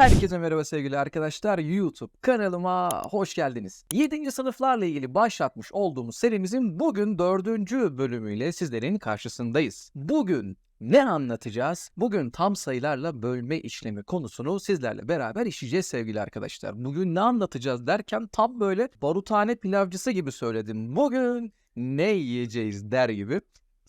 Herkese merhaba sevgili arkadaşlar. YouTube kanalıma hoş geldiniz. 7. sınıflarla ilgili başlatmış olduğumuz serimizin bugün 4. bölümüyle sizlerin karşısındayız. Bugün ne anlatacağız? Bugün tam sayılarla bölme işlemi konusunu sizlerle beraber işleyeceğiz sevgili arkadaşlar. Bugün ne anlatacağız derken tam böyle baruthane pilavcısı gibi söyledim. Bugün ne yiyeceğiz der gibi.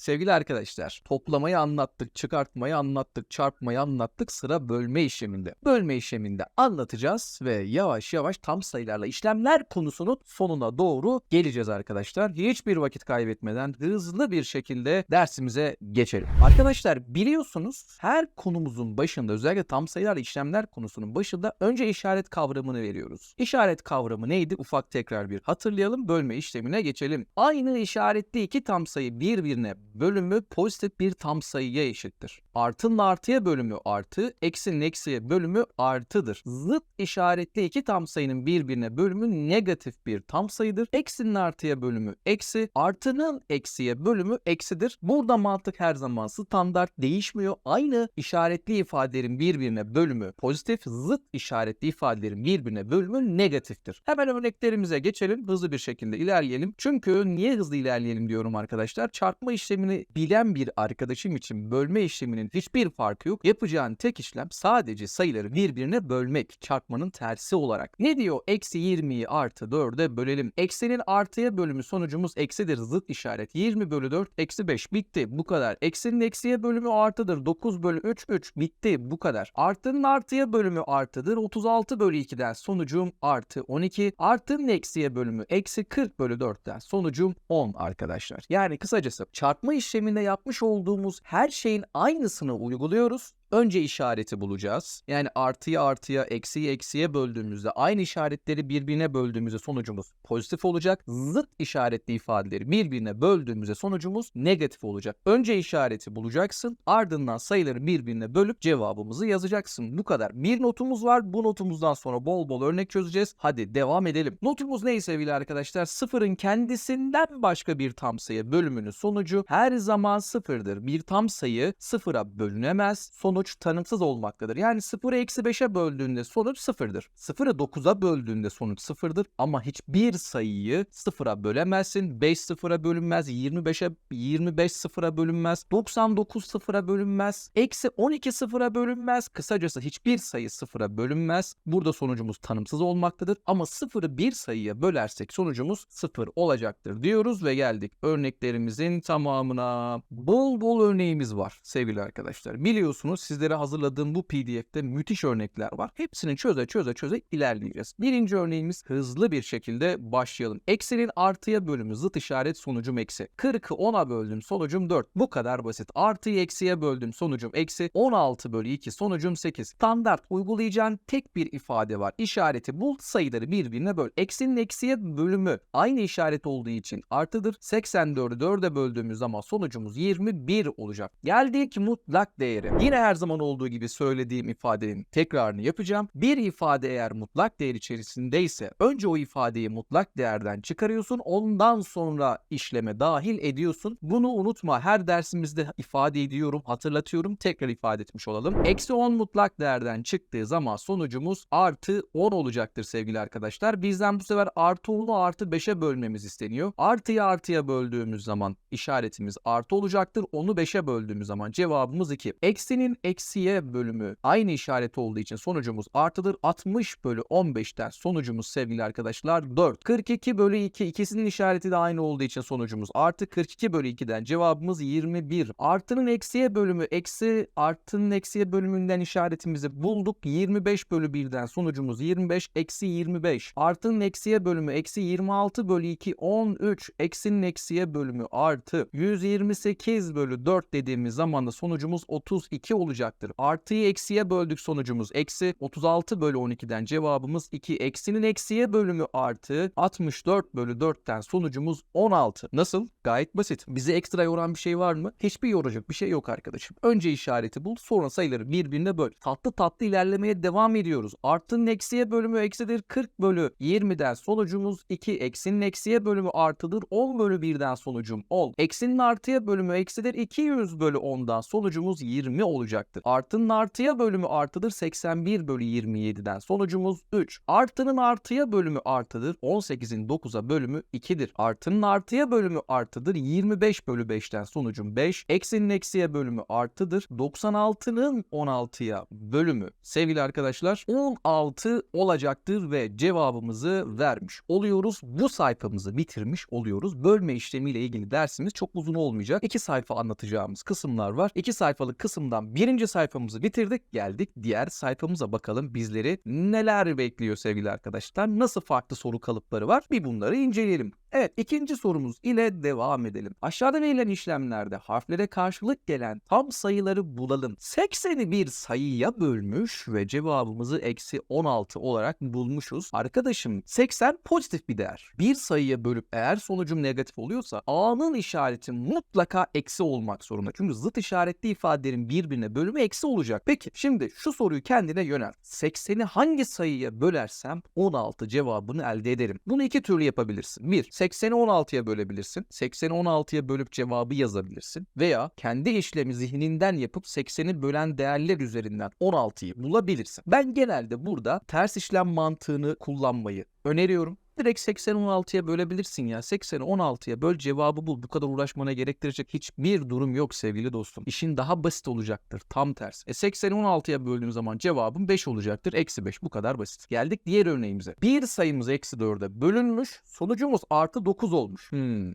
Sevgili arkadaşlar, toplamayı anlattık, çıkartmayı anlattık, çarpmayı anlattık, sıra bölme işleminde. Bölme işleminde anlatacağız ve yavaş yavaş tam sayılarla işlemler konusunun sonuna doğru geleceğiz arkadaşlar. Hiçbir vakit kaybetmeden hızlı bir şekilde dersimize geçelim. Arkadaşlar biliyorsunuz her konumuzun başında özellikle tam sayılarla işlemler konusunun başında önce işaret kavramını veriyoruz. İşaret kavramı neydi? Ufak tekrar bir hatırlayalım. Bölme işlemine geçelim. Aynı işaretli iki tam sayı birbirine bölümü pozitif bir tam sayıya eşittir. Artının artıya bölümü artı, eksinin eksiye bölümü artıdır. Zıt işaretli iki tam sayının birbirine bölümü negatif bir tam sayıdır. Eksinin artıya bölümü eksi, artının eksiye bölümü eksidir. Burada mantık her zaman standart değişmiyor. Aynı işaretli ifadelerin birbirine bölümü pozitif, zıt işaretli ifadelerin birbirine bölümü negatiftir. Hemen örneklerimize geçelim. Hızlı bir şekilde ilerleyelim. Çünkü niye hızlı ilerleyelim diyorum arkadaşlar. Çarpma işlemini bilen bir arkadaşım için bölme işleminin hiçbir farkı yok. Yapacağın tek işlem sadece sayıları birbirine bölmek. Çarpmanın tersi olarak. Ne diyor? Eksi 20'yi artı 4'e bölelim. Eksinin artıya bölümü sonucumuz eksidir. Zıt işaret. 20 bölü 4 eksi 5 bitti. Bu kadar. Eksinin eksiye bölümü artıdır. 9 bölü 3 3 bitti. Bu kadar. Artının artıya bölümü artıdır. 36 bölü 2'den sonucum artı 12. Artının eksiye bölümü eksi 40 bölü 4'ten sonucum 10 arkadaşlar. Yani kısacası çarpma işleminde yapmış olduğumuz her şeyin aynısını uyguluyoruz. Önce işareti bulacağız. Yani artıyı artıya, eksiyi eksiye böldüğümüzde aynı işaretleri birbirine böldüğümüzde sonucumuz pozitif olacak. Zıt işaretli ifadeleri birbirine böldüğümüzde sonucumuz negatif olacak. Önce işareti bulacaksın. Ardından sayıları birbirine bölüp cevabımızı yazacaksın. Bu kadar. Bir notumuz var. Bu notumuzdan sonra bol bol örnek çözeceğiz. Hadi devam edelim. Notumuz ne sevgili arkadaşlar? Sıfırın kendisinden başka bir tam sayı bölümünün sonucu her zaman sıfırdır. Bir tam sayı sıfıra bölünemez. Sonuç tanımsız olmaktadır. Yani 0'ı eksi 5'e böldüğünde sonuç sıfırdır. 0'ı 9'a böldüğünde sonuç sıfırdır. Ama hiçbir sayıyı sıfıra bölemezsin. 5 sıfıra bölünmez. 25'e 25 sıfıra bölünmez. 99 sıfıra bölünmez. Eksi 12 sıfıra bölünmez. Kısacası hiçbir sayı sıfıra bölünmez. Burada sonucumuz tanımsız olmaktadır. Ama sıfırı bir sayıya bölersek sonucumuz sıfır olacaktır diyoruz ve geldik örneklerimizin tamamına. Bol bol örneğimiz var sevgili arkadaşlar. Biliyorsunuz sizlere hazırladığım bu pdf'te müthiş örnekler var. Hepsini çöze çöze çöze ilerleyeceğiz. Birinci örneğimiz hızlı bir şekilde başlayalım. Eksinin artıya bölümü zıt işaret sonucum eksi. 40'ı 10'a böldüm sonucum 4. Bu kadar basit. Artıyı eksiye böldüm sonucum eksi. 16 bölü 2 sonucum 8. Standart uygulayacağın tek bir ifade var. İşareti bul sayıları birbirine böl. Eksinin eksiye bölümü aynı işaret olduğu için artıdır. 84'ü 4'e böldüğümüz zaman sonucumuz 21 olacak. Geldik mutlak değeri. Yine her zaman olduğu gibi söylediğim ifadenin tekrarını yapacağım. Bir ifade eğer mutlak değer içerisindeyse önce o ifadeyi mutlak değerden çıkarıyorsun. Ondan sonra işleme dahil ediyorsun. Bunu unutma. Her dersimizde ifade ediyorum, hatırlatıyorum. Tekrar ifade etmiş olalım. Eksi 10 mutlak değerden çıktığı zaman sonucumuz artı 10 olacaktır sevgili arkadaşlar. Bizden bu sefer artı 10'u artı 5'e bölmemiz isteniyor. Artıyı artıya böldüğümüz zaman işaretimiz artı olacaktır. Onu 5'e böldüğümüz zaman cevabımız 2. Eksinin eksiye bölümü aynı işaret olduğu için sonucumuz artıdır. 60 bölü 15'ten sonucumuz sevgili arkadaşlar 4. 42 bölü 2 ikisinin işareti de aynı olduğu için sonucumuz artı 42 bölü 2'den cevabımız 21. Artının eksiye bölümü eksi artının eksiye bölümünden işaretimizi bulduk. 25 bölü 1'den sonucumuz 25 eksi 25. Artının eksiye bölümü eksi 26 bölü 2 13 eksinin eksiye bölümü artı 128 bölü 4 dediğimiz zaman da sonucumuz 32 olacaktır. Artıyı eksiye böldük sonucumuz eksi 36 bölü 12'den cevabımız 2. Eksinin eksiye bölümü artı 64 bölü 4'ten sonucumuz 16. Nasıl? Gayet basit. Bizi ekstra yoran bir şey var mı? Hiçbir yoracak bir şey yok arkadaşım. Önce işareti bul sonra sayıları birbirine böl. Tatlı tatlı ilerlemeye devam ediyoruz. Artının eksiye bölümü eksidir 40 bölü 20'den sonucumuz 2. Eksinin eksiye bölümü artıdır 10 bölü 1'den sonucum 10. Eksinin artıya bölümü eksidir 200 bölü 10'dan sonucumuz 20 olacak. Olacaktır. Artının artıya bölümü artıdır 81 bölü 27'den sonucumuz 3. Artının artıya bölümü artıdır 18'in 9'a bölümü 2'dir. Artının artıya bölümü artıdır 25 bölü 5'ten sonucum 5. Eksinin eksiye bölümü artıdır 96'nın 16'ya bölümü sevgili arkadaşlar 16 olacaktır ve cevabımızı vermiş oluyoruz. Bu sayfamızı bitirmiş oluyoruz. Bölme işlemiyle ilgili dersimiz çok uzun olmayacak. İki sayfa anlatacağımız kısımlar var. İki sayfalık kısımdan birinci sayfamızı bitirdik. Geldik diğer sayfamıza bakalım bizleri neler bekliyor sevgili arkadaşlar. Nasıl farklı soru kalıpları var? Bir bunları inceleyelim. Evet ikinci sorumuz ile devam edelim. Aşağıda verilen işlemlerde harflere karşılık gelen tam sayıları bulalım. 80'i bir sayıya bölmüş ve cevabımızı eksi 16 olarak bulmuşuz. Arkadaşım 80 pozitif bir değer. Bir sayıya bölüp eğer sonucum negatif oluyorsa A'nın işareti mutlaka eksi olmak zorunda. Çünkü zıt işaretli ifadelerin birbirine bölümü eksi olacak. Peki şimdi şu soruyu kendine yönelt. 80'i hangi sayıya bölersem 16 cevabını elde ederim. Bunu iki türlü yapabilirsin. Bir, 80'i 16'ya bölebilirsin. 80'i 16'ya bölüp cevabı yazabilirsin. Veya kendi işlemi zihninden yapıp 80'i bölen değerler üzerinden 16'yı bulabilirsin. Ben genelde burada ters işlem mantığını kullanmayı öneriyorum. Direkt 80'i 16'ya bölebilirsin ya. 80'i 16'ya böl cevabı bul. Bu kadar uğraşmana gerektirecek hiçbir durum yok sevgili dostum. İşin daha basit olacaktır. Tam tersi. E 80'i 16'ya böldüğün zaman cevabın 5 olacaktır. Eksi 5 bu kadar basit. Geldik diğer örneğimize. Bir sayımız eksi 4'e bölünmüş. Sonucumuz artı 9 olmuş. Hmm.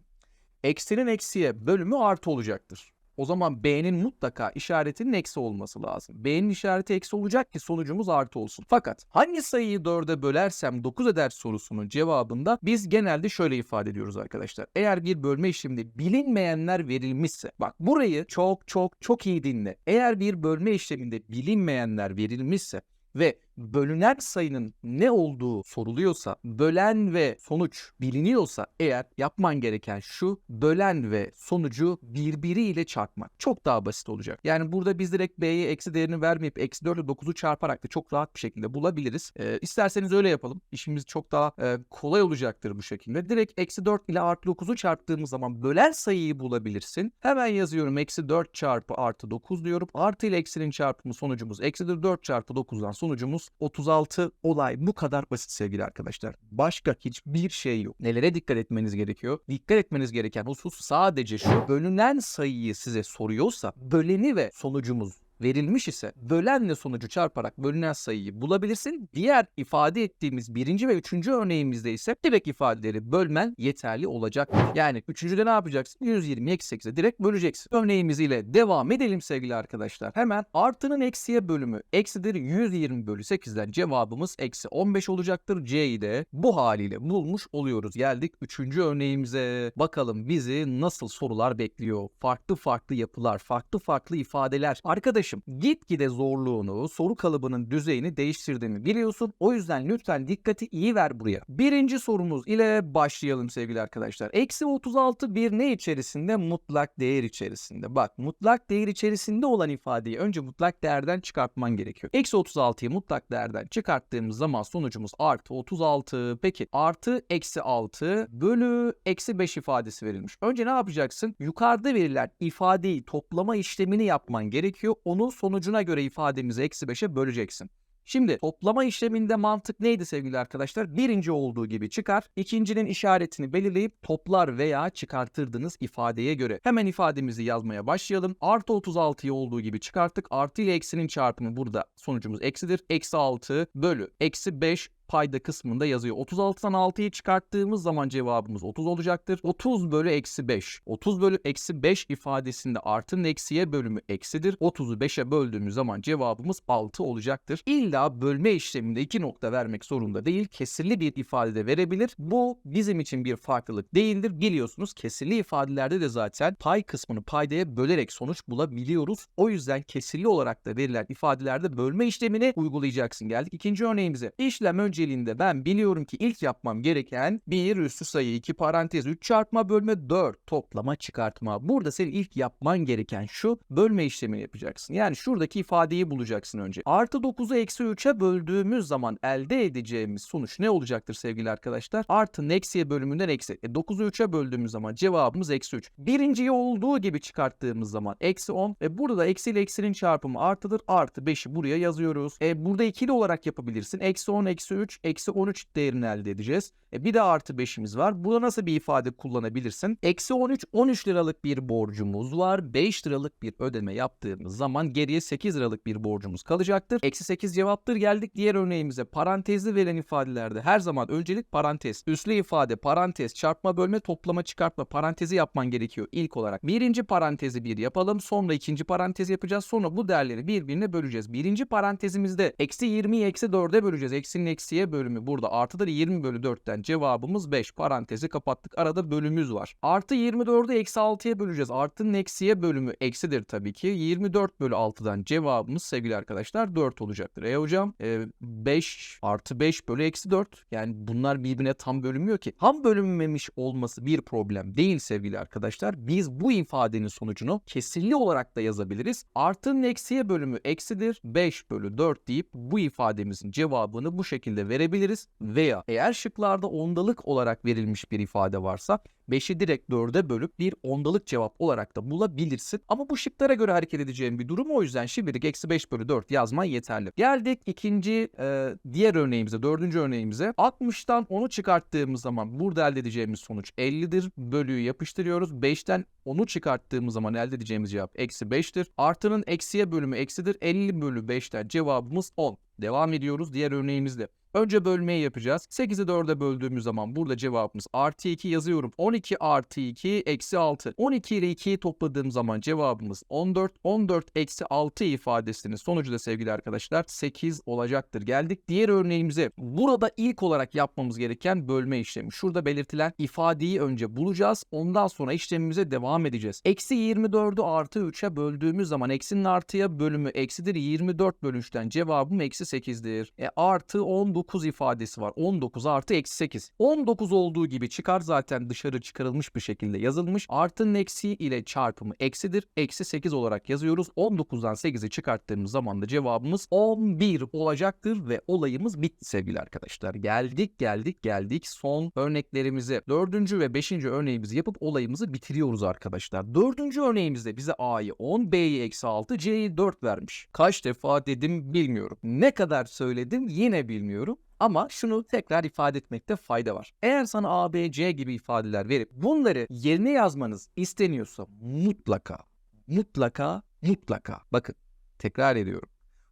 Eksinin eksiye bölümü artı olacaktır. O zaman B'nin mutlaka işaretinin eksi olması lazım. B'nin işareti eksi olacak ki sonucumuz artı olsun. Fakat hangi sayıyı 4'e bölersem 9 eder sorusunun cevabında biz genelde şöyle ifade ediyoruz arkadaşlar. Eğer bir bölme işleminde bilinmeyenler verilmişse bak burayı çok çok çok iyi dinle. Eğer bir bölme işleminde bilinmeyenler verilmişse ve bölünen sayının ne olduğu soruluyorsa, bölen ve sonuç biliniyorsa eğer yapman gereken şu bölen ve sonucu birbiriyle çarpmak. Çok daha basit olacak. Yani burada biz direkt B'ye eksi değerini vermeyip eksi 4 ile 9'u çarparak da çok rahat bir şekilde bulabiliriz. Ee, isterseniz öyle yapalım. İşimiz çok daha e, kolay olacaktır bu şekilde. Direkt eksi 4 ile artı 9'u çarptığımız zaman bölen sayıyı bulabilirsin. Hemen yazıyorum eksi 4 çarpı artı 9 diyorum. Artı ile eksinin çarpımı sonucumuz eksidir 4 çarpı 9'dan sonucumuz 36 olay bu kadar basit sevgili arkadaşlar. Başka hiçbir şey yok. Nelere dikkat etmeniz gerekiyor? Dikkat etmeniz gereken husus sadece şu. Bölünen sayıyı size soruyorsa böleni ve sonucumuz verilmiş ise bölenle sonucu çarparak bölünen sayıyı bulabilirsin. Diğer ifade ettiğimiz birinci ve üçüncü örneğimizde ise direkt ifadeleri bölmen yeterli olacak. Yani üçüncüde ne yapacaksın? 120 eksi 8'e direkt böleceksin. Örneğimiz ile devam edelim sevgili arkadaşlar. Hemen artının eksiye bölümü eksidir 120 bölü 8'den cevabımız eksi 15 olacaktır. C'yi de bu haliyle bulmuş oluyoruz. Geldik üçüncü örneğimize. Bakalım bizi nasıl sorular bekliyor? Farklı farklı yapılar, farklı farklı ifadeler. Arkadaşım gitgide zorluğunu, soru kalıbının düzeyini değiştirdiğini biliyorsun. O yüzden lütfen dikkati iyi ver buraya. Birinci sorumuz ile başlayalım sevgili arkadaşlar. Eksi 36 bir ne içerisinde? Mutlak değer içerisinde. Bak mutlak değer içerisinde olan ifadeyi önce mutlak değerden çıkartman gerekiyor. Eksi 36'yı mutlak değerden çıkarttığımız zaman sonucumuz artı 36. Peki artı eksi 6 bölü eksi 5 ifadesi verilmiş. Önce ne yapacaksın? Yukarıda verilen ifadeyi toplama işlemini yapman gerekiyor. Onun sonucuna göre ifademizi eksi 5'e böleceksin. Şimdi toplama işleminde mantık neydi sevgili arkadaşlar? Birinci olduğu gibi çıkar. İkincinin işaretini belirleyip toplar veya çıkartırdınız ifadeye göre. Hemen ifademizi yazmaya başlayalım. Artı 36'yı olduğu gibi çıkarttık. Artı ile eksinin çarpımı burada sonucumuz eksidir. Eksi 6 bölü eksi 5 payda kısmında yazıyor. 36'dan 6'yı çıkarttığımız zaman cevabımız 30 olacaktır. 30 bölü eksi 5. 30 bölü eksi 5 ifadesinde artının eksiye bölümü eksidir. 30'u 5'e böldüğümüz zaman cevabımız 6 olacaktır. İlla bölme işleminde 2 nokta vermek zorunda değil. Kesirli bir ifade verebilir. Bu bizim için bir farklılık değildir. Biliyorsunuz kesirli ifadelerde de zaten pay kısmını paydaya bölerek sonuç bulabiliyoruz. O yüzden kesirli olarak da verilen ifadelerde bölme işlemini uygulayacaksın. Geldik ikinci örneğimize. İşlem önce önceliğinde ben biliyorum ki ilk yapmam gereken bir üstü sayı 2 parantez 3 çarpma bölme 4 toplama çıkartma. Burada senin ilk yapman gereken şu bölme işlemini yapacaksın. Yani şuradaki ifadeyi bulacaksın önce. Artı 9'u eksi 3'e böldüğümüz zaman elde edeceğimiz sonuç ne olacaktır sevgili arkadaşlar? Artı eksiye bölümünden eksi. E 9'u 3'e böldüğümüz zaman cevabımız eksi 3. Birinciyi olduğu gibi çıkarttığımız zaman eksi 10. E burada eksi ile eksinin çarpımı artıdır. Artı 5'i buraya yazıyoruz. E burada ikili olarak yapabilirsin. Eksi 10, eksi 3, eksi 13 değerini elde edeceğiz. E bir de artı 5'imiz var. Burada nasıl bir ifade kullanabilirsin? Eksi 13, 13 liralık bir borcumuz var. 5 liralık bir ödeme yaptığımız zaman geriye 8 liralık bir borcumuz kalacaktır. Eksi 8 cevaptır. Geldik diğer örneğimize. Parantezli verilen ifadelerde her zaman öncelik parantez. Üslü ifade, parantez, çarpma, bölme, toplama, çıkartma parantezi yapman gerekiyor ilk olarak. Birinci parantezi bir yapalım. Sonra ikinci parantez yapacağız. Sonra bu değerleri birbirine böleceğiz. Birinci parantezimizde eksi 20'yi eksi 4'e böleceğiz. Eksinin eksiye bölümü burada artıdır. 20 bölü 4'ten cevabımız 5. Parantezi kapattık. Arada bölümümüz var. Artı 24'ü eksi 6'ya böleceğiz. Artının eksiye bölümü eksidir tabii ki. 24 bölü 6'dan cevabımız sevgili arkadaşlar 4 olacaktır. E hocam e, 5 artı 5 bölü eksi 4. Yani bunlar birbirine tam bölünmüyor ki. Tam bölünmemiş olması bir problem değil sevgili arkadaşlar. Biz bu ifadenin sonucunu kesirli olarak da yazabiliriz. Artının eksiye bölümü eksidir. 5 bölü 4 deyip bu ifademizin cevabını bu şekilde verebiliriz. Veya eğer şıklarda ondalık olarak verilmiş bir ifade varsa 5'i direkt 4'e bölüp bir ondalık cevap olarak da bulabilirsin. Ama bu şıklara göre hareket edeceğim bir durum o yüzden şimdilik eksi 5 bölü 4 yazman yeterli. Geldik ikinci e, diğer örneğimize, dördüncü örneğimize. 60'tan 10'u çıkarttığımız zaman burada elde edeceğimiz sonuç 50'dir. Bölüyü yapıştırıyoruz. 5'ten 10'u çıkarttığımız zaman elde edeceğimiz cevap eksi 5'tir. Artının eksiye bölümü eksidir. 50 bölü 5'ten cevabımız 10. Devam ediyoruz diğer örneğimizde. Önce bölmeyi yapacağız. 8'i 4'e böldüğümüz zaman burada cevabımız artı 2 yazıyorum. 12 artı 2 eksi 6. 12 ile 2'yi topladığım zaman cevabımız 14. 14 eksi 6 ifadesinin sonucu da sevgili arkadaşlar 8 olacaktır. Geldik diğer örneğimize. Burada ilk olarak yapmamız gereken bölme işlemi. Şurada belirtilen ifadeyi önce bulacağız. Ondan sonra işlemimize devam edeceğiz. Eksi 24'ü artı 3'e böldüğümüz zaman eksinin artıya bölümü eksidir. 24 bölü 3'ten cevabım eksi 8'dir. E artı 19 ifadesi var. 19 artı eksi 8. 19 olduğu gibi çıkar zaten dışarı çıkarılmış bir şekilde yazılmış. Artının eksi ile çarpımı eksidir. Eksi 8 olarak yazıyoruz. 19'dan 8'i çıkarttığımız zaman da cevabımız 11 olacaktır ve olayımız bitti sevgili arkadaşlar. Geldik geldik geldik son örneklerimize. Dördüncü ve beşinci örneğimizi yapıp olayımızı bitiriyoruz arkadaşlar. Dördüncü örneğimizde bize A'yı 10, B'yi eksi 6, C'yi 4 vermiş. Kaç defa dedim bilmiyorum. Ne kadar söyledim yine bilmiyorum. Ama şunu tekrar ifade etmekte fayda var. Eğer sana A, B, C gibi ifadeler verip bunları yerine yazmanız isteniyorsa mutlaka, mutlaka, mutlaka. Bakın tekrar ediyorum.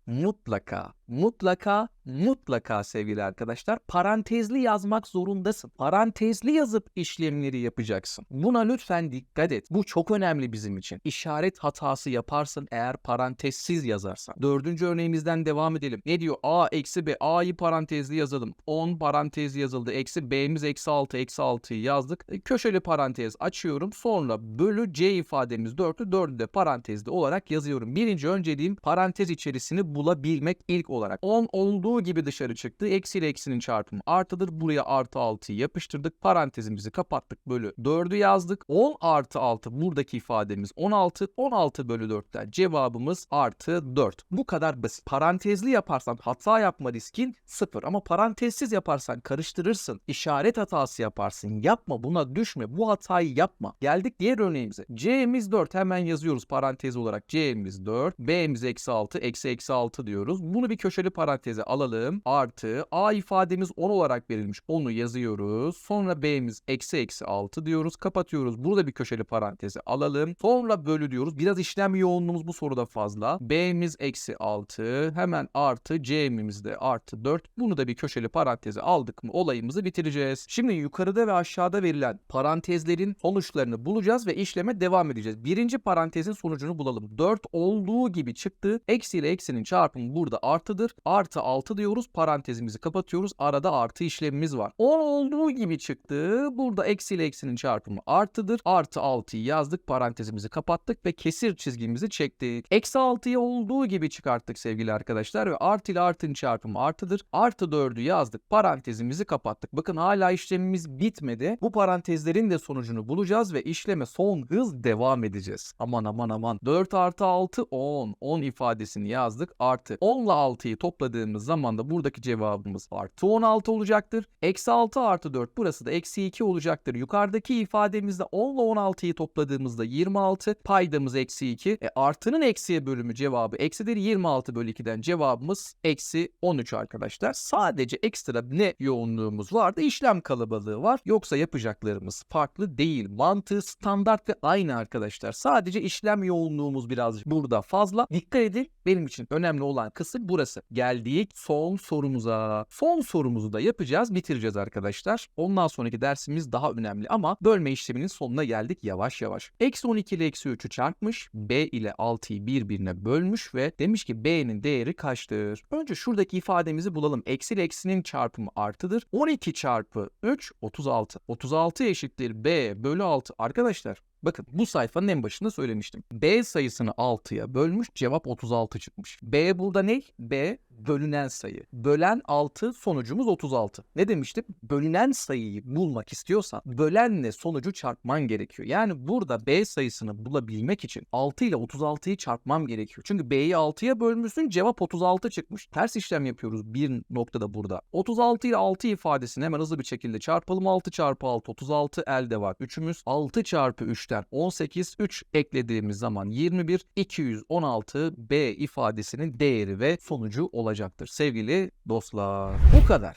Mutlaka, mutlaka, mutlaka sevgili arkadaşlar parantezli yazmak zorundasın. Parantezli yazıp işlemleri yapacaksın. Buna lütfen dikkat et. Bu çok önemli bizim için. İşaret hatası yaparsın eğer parantezsiz yazarsan. Dördüncü örneğimizden devam edelim. Ne diyor? A eksi B. A'yı parantezli yazalım. 10 parantezli yazıldı. Eksi B'miz eksi 6. Eksi 6'yı yazdık. E, köşeli parantez açıyorum. Sonra bölü C ifademiz 4'ü 4'ü de parantezli olarak yazıyorum. Birinci önceliğim parantez içerisini bulabilmek ilk olarak. 10 olduğu gibi dışarı çıktı. Eksi ile eksinin çarpımı artıdır. Buraya artı 6'yı yapıştırdık. Parantezimizi kapattık. Bölü 4'ü yazdık. 10 artı 6 buradaki ifademiz 16. 16 bölü 4'ten cevabımız artı 4. Bu kadar basit. Parantezli yaparsan hata yapma riskin sıfır. Ama parantezsiz yaparsan karıştırırsın. İşaret hatası yaparsın. Yapma buna düşme. Bu hatayı yapma. Geldik diğer örneğimize. C'miz 4 hemen yazıyoruz parantez olarak. C'miz 4. B'miz eksi 6. Eksi eksi 6 diyoruz. Bunu bir köşeli paranteze alalım. Artı A ifademiz 10 olarak verilmiş. Onu yazıyoruz. Sonra B'miz eksi eksi 6 diyoruz. Kapatıyoruz. Burada bir köşeli paranteze alalım. Sonra bölü diyoruz. Biraz işlem yoğunluğumuz bu soruda fazla. B'miz eksi 6. Hemen artı C'miz de artı 4. Bunu da bir köşeli paranteze aldık mı olayımızı bitireceğiz. Şimdi yukarıda ve aşağıda verilen parantezlerin sonuçlarını bulacağız ve işleme devam edeceğiz. Birinci parantezin sonucunu bulalım. 4 olduğu gibi çıktı. Eksi ile eksinin çarpımı burada artıdır. Artı 6 6 diyoruz. Parantezimizi kapatıyoruz. Arada artı işlemimiz var. 10 olduğu gibi çıktı. Burada eksi ile eksinin çarpımı artıdır. Artı 6'yı yazdık. Parantezimizi kapattık ve kesir çizgimizi çektik. Eksi 6'yı olduğu gibi çıkarttık sevgili arkadaşlar ve artı ile artının çarpımı artıdır. Artı 4'ü yazdık. Parantezimizi kapattık. Bakın hala işlemimiz bitmedi. Bu parantezlerin de sonucunu bulacağız ve işleme son hız devam edeceğiz. Aman aman aman. 4 artı 6 10. 10 ifadesini yazdık. Artı 10 ile 6'yı topladığımız zaman da buradaki cevabımız artı 16 olacaktır. Eksi 6 artı 4 burası da eksi 2 olacaktır. Yukarıdaki ifademizde 10 ile 16'yı topladığımızda 26. Paydamız eksi 2. E, artının eksiye bölümü cevabı eksidir. 26 bölü 2'den cevabımız eksi 13 arkadaşlar. Sadece ekstra ne yoğunluğumuz vardı? İşlem kalabalığı var. Yoksa yapacaklarımız farklı değil. Mantığı standart ve aynı arkadaşlar. Sadece işlem yoğunluğumuz birazcık burada fazla. Dikkat edin benim için önemli olan kısım burası. Geldik son sorumuza. Son sorumuzu da yapacağız, bitireceğiz arkadaşlar. Ondan sonraki dersimiz daha önemli ama bölme işleminin sonuna geldik yavaş yavaş. Eksi 12 ile eksi 3'ü çarpmış. B ile 6'yı birbirine bölmüş ve demiş ki B'nin değeri kaçtır? Önce şuradaki ifademizi bulalım. Eksi ile eksinin çarpımı artıdır. 12 çarpı 3 36. 36 eşittir B bölü 6. Arkadaşlar Bakın bu sayfanın en başında söylemiştim. B sayısını 6'ya bölmüş cevap 36 çıkmış. B burada ne? B bölünen sayı. Bölen 6 sonucumuz 36. Ne demiştim? Bölünen sayıyı bulmak istiyorsan bölenle sonucu çarpman gerekiyor. Yani burada B sayısını bulabilmek için 6 ile 36'yı çarpmam gerekiyor. Çünkü B'yi 6'ya bölmüşsün cevap 36 çıkmış. Ters işlem yapıyoruz bir noktada burada. 36 ile 6 ifadesini hemen hızlı bir şekilde çarpalım. 6 çarpı 6 36 elde var. 3'ümüz 6 çarpı 3'ten 18 3 eklediğimiz zaman 21 216 B ifadesinin değeri ve sonucu olacaktır sevgili dostlar. Bu kadar.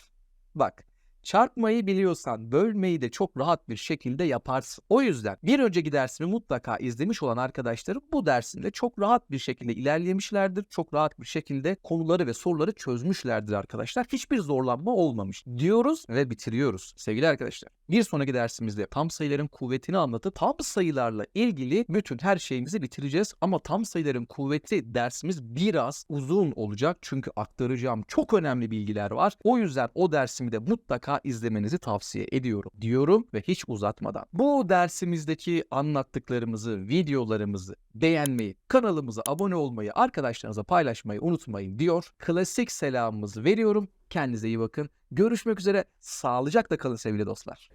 Bak Çarpmayı biliyorsan bölmeyi de çok rahat bir şekilde yaparsın. O yüzden bir önceki dersimi mutlaka izlemiş olan arkadaşlarım bu dersinde çok rahat bir şekilde ilerlemişlerdir. Çok rahat bir şekilde konuları ve soruları çözmüşlerdir arkadaşlar. Hiçbir zorlanma olmamış diyoruz ve bitiriyoruz sevgili arkadaşlar. Bir sonraki dersimizde tam sayıların kuvvetini anlatıp tam sayılarla ilgili bütün her şeyimizi bitireceğiz. Ama tam sayıların kuvveti dersimiz biraz uzun olacak. Çünkü aktaracağım çok önemli bilgiler var. O yüzden o dersimi de mutlaka izlemenizi tavsiye ediyorum diyorum ve hiç uzatmadan. Bu dersimizdeki anlattıklarımızı, videolarımızı beğenmeyi, kanalımıza abone olmayı, arkadaşlarınıza paylaşmayı unutmayın diyor. Klasik selamımızı veriyorum. Kendinize iyi bakın. Görüşmek üzere. Sağlıcakla kalın sevgili dostlar.